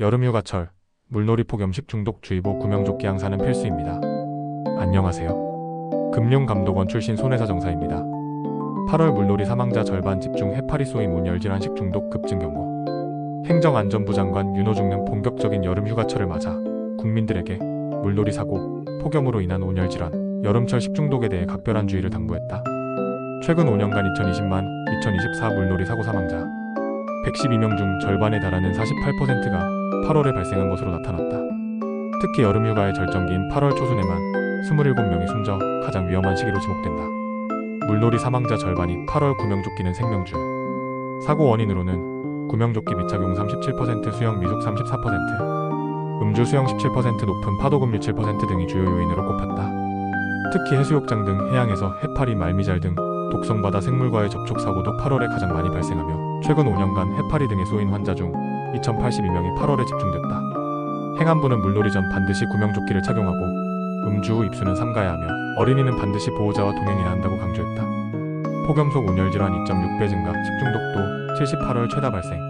여름휴가철 물놀이 폭염 식중독 주의보 구명조끼 양사는 필수입니다. 안녕하세요. 금융감독원 출신 손해사 정사입니다. 8월 물놀이 사망자 절반 집중 해파리 쏘임 온열질환 식 중독 급증 경고. 행정안전부 장관 윤호 중는 본격적인 여름 휴가철을 맞아 국민들에게 물놀이 사고, 폭염으로 인한 온열 질환, 여름철 식중독에 대해 각별한 주의를 당부했다. 최근 5년간 2020만 2024 물놀이 사고 사망자 112명 중 절반에 달하는 48%가 8월에 발생한 것으로 나타났다. 특히 여름휴가의 절정기인 8월 초순에만 27명이 숨져 가장 위험한 시기로 지목된다. 물놀이 사망자 절반이 8월 구명조끼는 생명줄. 사고 원인으로는 구명조끼 미착용 37%, 수영 미숙 34%, 음주 수영 17% 높은 파도급류 7% 등이 주요 요인으로 꼽혔다. 특히 해수욕장 등 해양에서 해파리, 말미잘 등 독성바다 생물과의 접촉 사고도 8월에 가장 많이 발생하며 최근 5년간 해파리 등에 쏘인 환자 중 2,082명이 8월에 집중됐다. 행안부는 물놀이 전 반드시 구명조끼를 착용하고 음주 후 입수는 삼가야 하며 어린이는 반드시 보호자와 동행해야 한다고 강조했다. 폭염 속 온열질환 2.6배 증가, 식중독도 78월 최다 발생.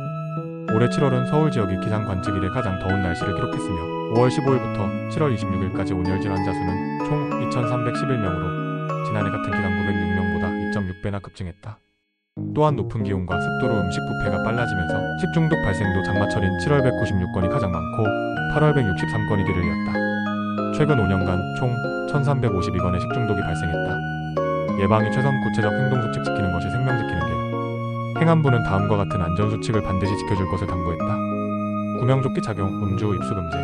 올해 7월은 서울 지역이 기상 관측 이래 가장 더운 날씨를 기록했으며 5월 15일부터 7월 26일까지 온열질 환자 수는 총 2,311명으로 지난해 같은 기간 906명 보다 2.6배나 급증했다. 또한 높은 기온과 습도로 음식 부패가 빨라지면서 식중독 발생도 장마철인 7월 196건이 가장 많고 8월 163건이 뒤를 이었다. 최근 5년간 총 1352건의 식중독이 발생했다. 예방이 최선 구체적 행동수칙 지키는 것이 생명 지키는 길. 행안부는 다음과 같은 안전수칙을 반드시 지켜줄 것을 당부했다. 구명조끼 착용, 음주 후 입수 금지.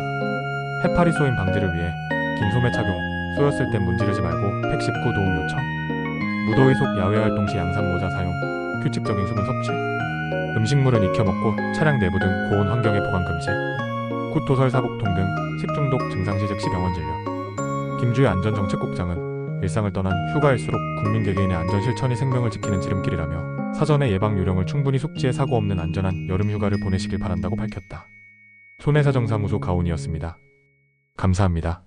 해파리 쏘임 방지를 위해 긴 소매 착용, 쏘였을 땐 문지르지 말고 팩 씹고 도움 요청. 무더위 속 야외 활동 시 양산 모자 사용, 규칙적인 수분 섭취. 음식물은 익혀 먹고 차량 내부 등 고온 환경에 보관 금지. 구토설 사복통 등 식중독 증상 시 즉시 병원 진료. 김주희 안전정책국장은 일상을 떠난 휴가일수록 국민 개개인의 안전 실천이 생명을 지키는 지름길이라며 사전에 예방 요령을 충분히 숙지해 사고 없는 안전한 여름 휴가를 보내시길 바란다고 밝혔다. 손해사정사무소 가온이었습니다. 감사합니다.